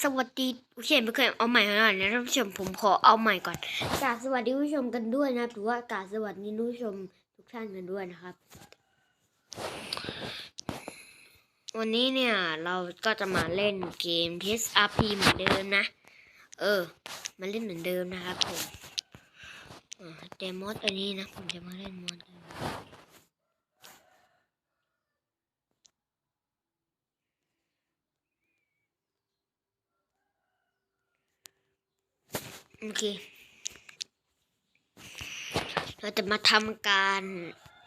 สวัสดีผู้ชมไม่เคยเอาใหม่ขนาดนี้ท่านผู้ชมผมขอเอาใหม่ก่อนกาสวัสดีผู้ชมกันด้วยนะถือว่ากาสวัสดีผู้ชมทุกท่านกันด้วยนะครับ วันนี้เนี่ยเราก็จะมาเล่นเกม Test RP เหมือนเดิมนะ เออ มาเล่นเหมือนเดิมนะครับผมอ่าแต่มอดอันนี้นะผมจะมาเล่นมอดอันนี้ โอเค เราจะมาทำการ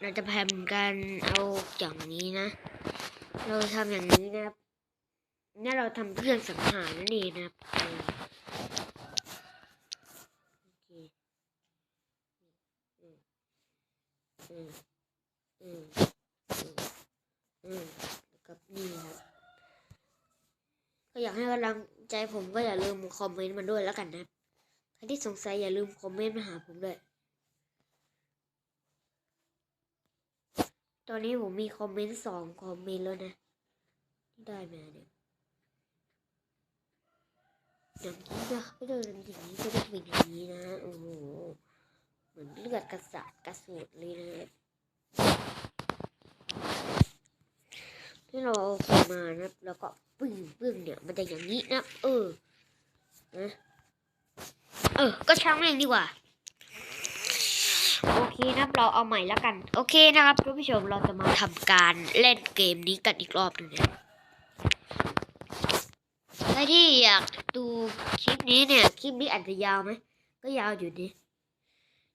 เราจะทำการเอาอย่างนี้นะ เราทำอย่างนี้นะครับนี่เราทำเครื่องสังหารนั่นเองนะครับเออโอเคอืมอืมอืมอืมอืมแล้วก็นี่ครับก็อยากให้กำลังใจผมก็อย่าลืมคอมเมนต์มาด้วยแล้วกันนะ ที่สงสัยอย่าลืมคอมเมนต์มาหาผมด้วย ตอนนี้ผมมีคอมเมนต์สองคอมเมนต์แล้วนะ ได้ไหมเนี่ยอย่างนี้นะไม่ได้อย่างนี้ก็ต้องเป็นอย่างนี้นะ โอ้โห เหมือนเลือดกระสาดกระสูดเลยนะที่เราเอามานะแล้วก็ปึ้งปึ้งเนี่ย มันจะอย่างนี้นะ เออนะ เออ ก็ช่างแม่งดีกว่า โอเคนะครับเราเอาใหม่แล้วกัน โอเคนะครับท่านผู้ชมเราจะมาทำการเล่นเกมนี้กันอีกรอบหนึ่งนะใครที่อยากดูคลิปนี้เนี่ย คลิปนี้อาจจะยาวไหม ก็ยาวอยู่ดิ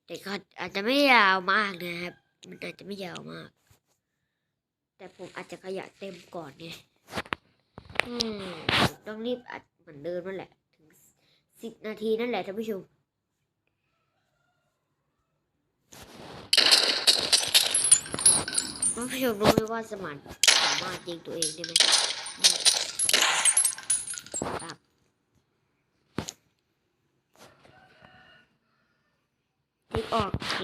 แต่ก็อาจจะไม่ยาวมากนะครับ มันอาจจะไม่ยาวมาก แต่ผมอาจจะขยะเต็มก่อนไง อืม ต้องรีบอัดเหมือนเดิมนั่นแหละ สิบนาทีนั่นแหละท่านผู้ชมท่านผู้ชมรู้ไหมว่าสมานสามารถยิงตัวเองได้ไหมครับยิงออกโอเค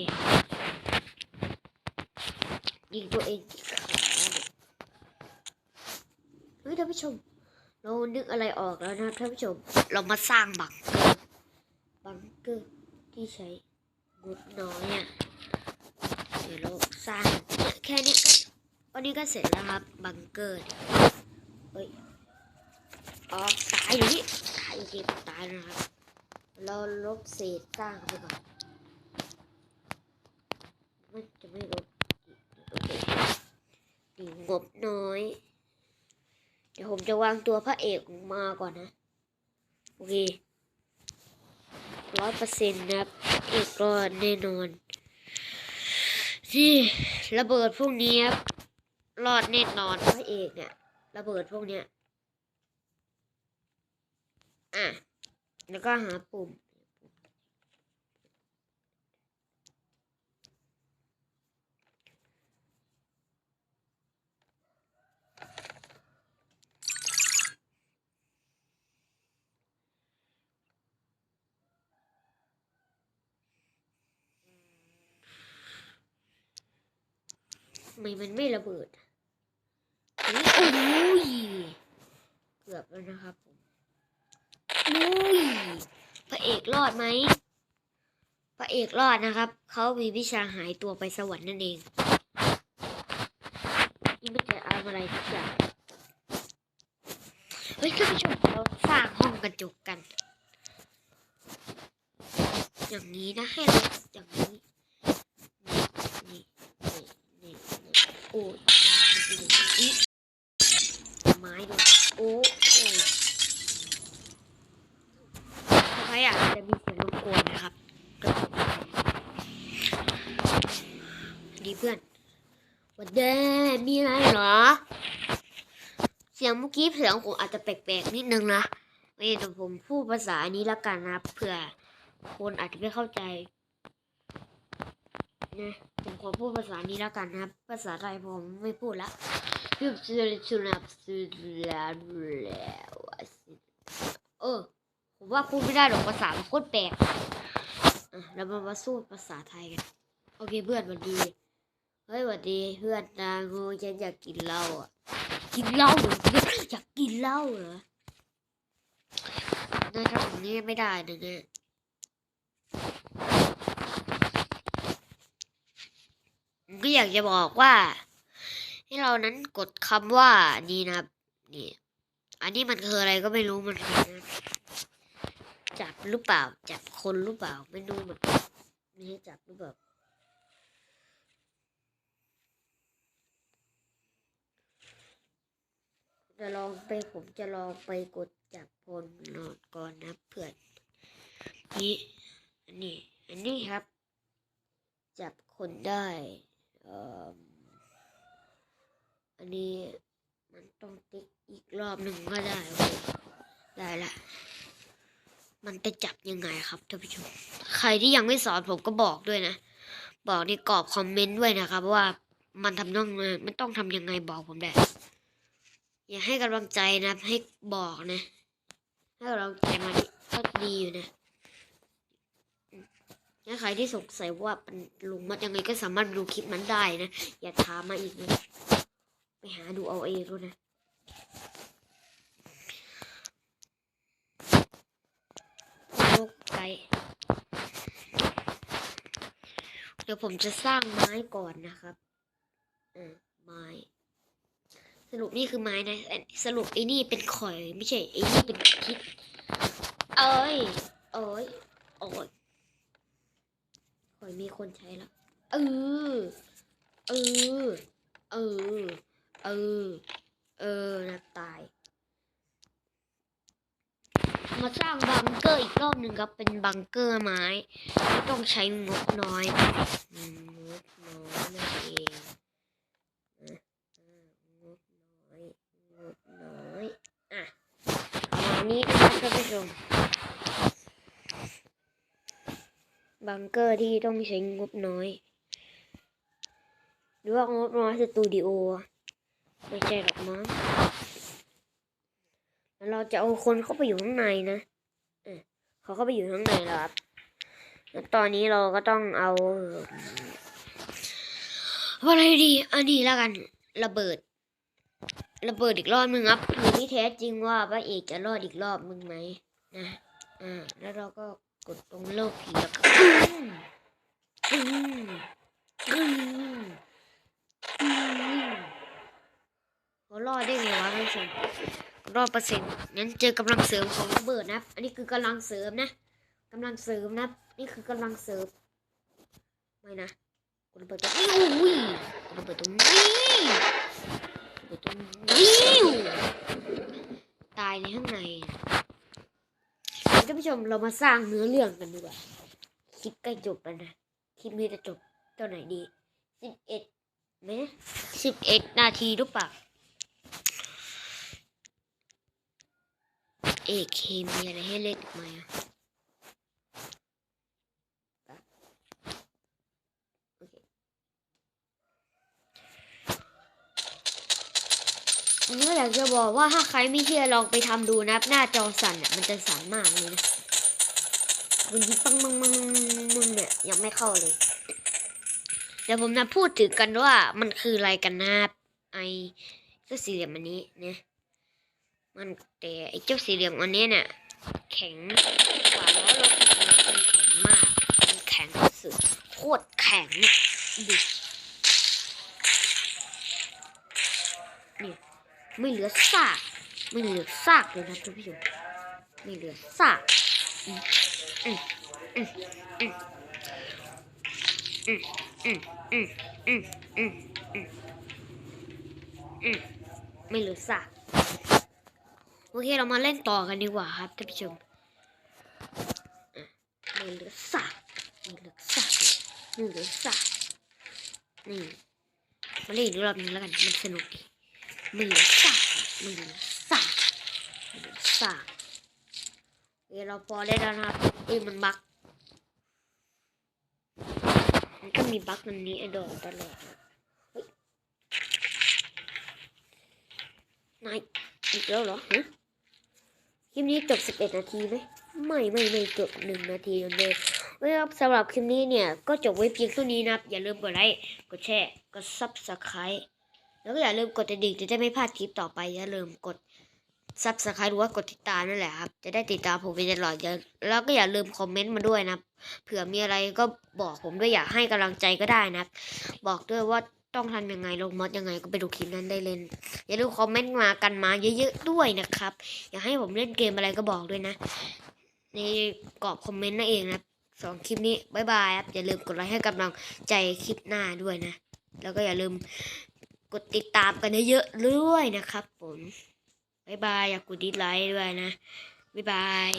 ยิงตัวเองเนี่ยเฮ้ยท่านผู้ชมเรานึกอะไรออกแล้วนะท่านผู้ชม เรามาสร้างบังเกอร์บังเกอร์ ที่ใช้งบน้อยอะเดี๋ยวเราสร้างเนี่ยแค่นี้ก็วันนี้ก็เสร็จแล้วครับบังเกอร์เฮ้ยอ๋อตายอยู่นี่ตายโอเคตายนะครับเราลบเศษสร้างไปก่อนมันจะไม่ลบอีกโอเคนี่งบน้อย เดี๋ยวผมจะวางตัวพระเอกมาก่อนนะ โอเค ร้อยเปอร์เซ็นต์นะครับเอกก็แน่นอนที่ระเบิดพวกนี้ครับรอดแน่นอนพระเอกเนี่ยระเบิดพวกเนี้ยอะแล้วก็หาปุ่ม ไมมันไม่ระเบิดโอ้ยเกือบแล้วนะครับผมอุ้ยพระเอกรอดไหมพระเอกรอดนะครับ เขามีวิชาหายตัวไปสวรรค์นั่นเอง นี่ไม่จะเอาอะไรทุกอย่างเฮ้ยท่านผู้ชมเราสร้างห้องกระจกกัน อย่างนี้นะให้เราอย่างนี้นี่นี่นี่โอ้ยอีไม้ด้วยโอ้โอ้ทำไมอะจะมีเสียงรบกวนนะครับดีเพื่อนวันเดมีอะไรเหรอ เสียงเมื่อกี้เสียงผมอาจจะแปลกๆนิดนึงนะไม่แต่ผมพูดภาษานี้แล้วกันนะเผื่อคนอาจจะไม่เข้าใจ นะผมขอพูดภาษานี้แล้วกันนะครับ ภาษาไทยผมไม่พูดละพี่จะชนะสุดแล้วแล้วเออ ผมว่าพูดไม่ได้หรอกภาษาโคตรแปลกอะเรามามาสู้ภาษาไทยกัน โอเคเพื่อนสวัสดี เฮ้ยสวัสดีเพื่อนนางูฉันอยากกินเหล้าอะ กินเหล้าเหรออยากกินเหล้าเหรอน่าทำอย่างนี้ไม่ได้นะเนี่ยผม ก็อยากจะบอกว่า ให้เรานั้นกดคำว่านี่นะนี่ อันนี้มันคืออะไรก็ไม่รู้มันคือนะจับหรือเปล่า จับคนหรือเปล่า ไม่รู้มันไม่ให้จับหรือเปล่าจะลองไปผมจะลองไปกดจับคนนอนก่อนนะเพื่อนนี่อันนี้อันนี้ครับ จับคนได้ อันนี้มันต้องติ๊กอีกรอบหนึ่งก็ได้ ได้ละ มันจะจับยังไงครับท่านผู้ชม ใครที่ยังไม่สอนผมก็บอกด้วยนะ บอกในกรอบคอมเมนต์ด้วยนะครับ ว่ามันทำต้องมันต้องทำยังไงบอกผมได้ อย่าให้กำลังใจนะ ให้บอกนะ ให้กำลังใจมานี่ก็ดีอยู่นะ ถ้าใครที่สงสัยว่ามันลุงมัดยังไงก็สามารถดูคลิปนั้นได้นะ อย่าถามมาอีกนะ ไปหาดูเอาเองด้วยนะโลกไกเดี๋ยวผมจะสร้างไม้ก่อนนะครับอ่าไม้ สรุปนี่คือไม้นะ สรุปไอ้นี่เป็นข่อย ไม่ใช่ไอ้นี่เป็นพิษเอ้ย เอ้ย โอ้ย อยมีคนใช้แล้ว เออ เออ เออ เออ เออนะตาย มาสร้างบังเกอร์อีกรอบหนึ่งครับ เป็นบังเกอร์ไม้ ไม่ต้องใช้งบน้อยงบน้อยนั่นเองงบน้อย งบน้อย อะประมาณนี้นะครับท่านผู้ชม บังเกอร์ที่ต้องใช้งบน้อย หรือว่างบน้อยสตูดิโอไม่ใช่หรอกมั้งแล้วเราจะเอาคนเข้าไปอยู่ข้างในนะเขาเข้าไปอยู่ข้างในแล้วครับตอนนี้เราก็ต้องเอาอะไรดีอันนี้แล้วกันระเบิด ระเบิดอีกรอบหนึ่งครับหรือที่แท้จริงว่าพระเอกจะรอดอีกรอบมึงไหมนะอ่าแล้วเราก็ กดตรงโลกผีแล้วก็รอดได้ไงวะท่านผู้ชมรอบเปอร์เซ็นต์งั้นเจอกำลังเสริมของระเบิดนะอันนี้คือกำลังเสริมนะกำลังเสริมนะนี่คือกำลังเสริมไม่นะกดระเบิดตรงนี้อุ้ยกดระเบิดตรงนี้ระเบิดตรงนี้ตายในข้างในท่านผู้ ชมเรามาสร้างเนื้อเรื่องกันดีกว่าคลิปใกล้จบแล้วนะคลิปนี้จะจบตอนไหนดีสิบเอ็ดไหมสิบเอ็ดนาทีหรือเปล่าเอเคมีอะไรให้เล่นอีกไหมอะปะโอเคผมก็อยากจะบอกว่าถ้าใครไม่เชื่อลองไปทำดูนับหน้าจอสั่นอะมันจะสั่นมากเลยนะมันยิงปังมังมังมึงเนี่ยยังไม่เข้าเลยเดี๋ยวผมจะพูดถึงกันว่ามันคืออะไรกันนะไอเสื้อสีเหลี่ยมอันนี้เนี่ยมันแต่ไอ้เจ้าสี่เหลี่ยมอันนี้เนี่ยแข็งกว่าล้อรถมันแข็งมากมันแข็งสุดโคตรแข็งดินี่ ไม่เหลือซากไม่เหลือซากเลยนะท่านผู้ชมไม่เหลือซากอืมอืมอืมอืมอืมอืมอืมอืมอืมอืมอืมไม่เหลือซากโอเคเรามาเล่นต่อกันดีกว่าครับท่านผู้ชมไม่เหลือสักไม่เหลือสักไม่เหลือสักนี่มาเล่นอีกรอบนึงแล้วกันมันสนุกดีไม่เหลือ ม่เหลือสักไม่เหลือสักโอเเราพอได้แล้วนะครับเอ้ยมันบั๊กมันก็มีบั๊กมันนี้ไอ้ดอกตลอดนะนายอีกแล้วเหรอฮะคลิปนี้จบ 11 นาทีไหมไม่ไม่ไม่จบหนึ่งนาทีเลยเว้ยครับสำหรับคลิปนี้เนี่ย ก็จบไว้เพียงเท่านี้นะครับ อย่าลืมกดไลค์กดแชร์กด subscribe แล้วก็อย่าลืมกดกระดิ่งจะได้ไม่พลาดคลิปต่อไป อย่าลืมกดซับสไครต์หรือว่ากดติดตามนั่นแหละครับ จะได้ติดตามผมไปตลอดอย่าแล้วก็อย่าลืมคอมเมนต์มาด้วยนะเผื่อมีอะไรก็บอกผมด้วยอยากให้กำลังใจก็ได้นะบอกด้วยว่าต้องทำยังไงลงมอดยังไงก็ไปดูคลิปนั้นได้เลย อย่าลืมคอมเมนต์มากันมาเยอะๆด้วยนะครับ อยากให้ผมเล่นเกมอะไรก็บอกด้วยนะ ในกรอบคอมเมนต์นั่นเองนะสองคลิปนี้บายบายครับอย่าลืมกดไลค์ให้กำลังใจคลิปหน้าด้วยนะ แล้วก็อย่าลืม กดติดตามกันเยอะๆด้วยนะครับผมบายบาย อยากกดดิสไลค์ด้วยนะบายบาย